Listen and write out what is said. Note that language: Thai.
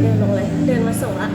เดินลงเลย เดินมาส่งละ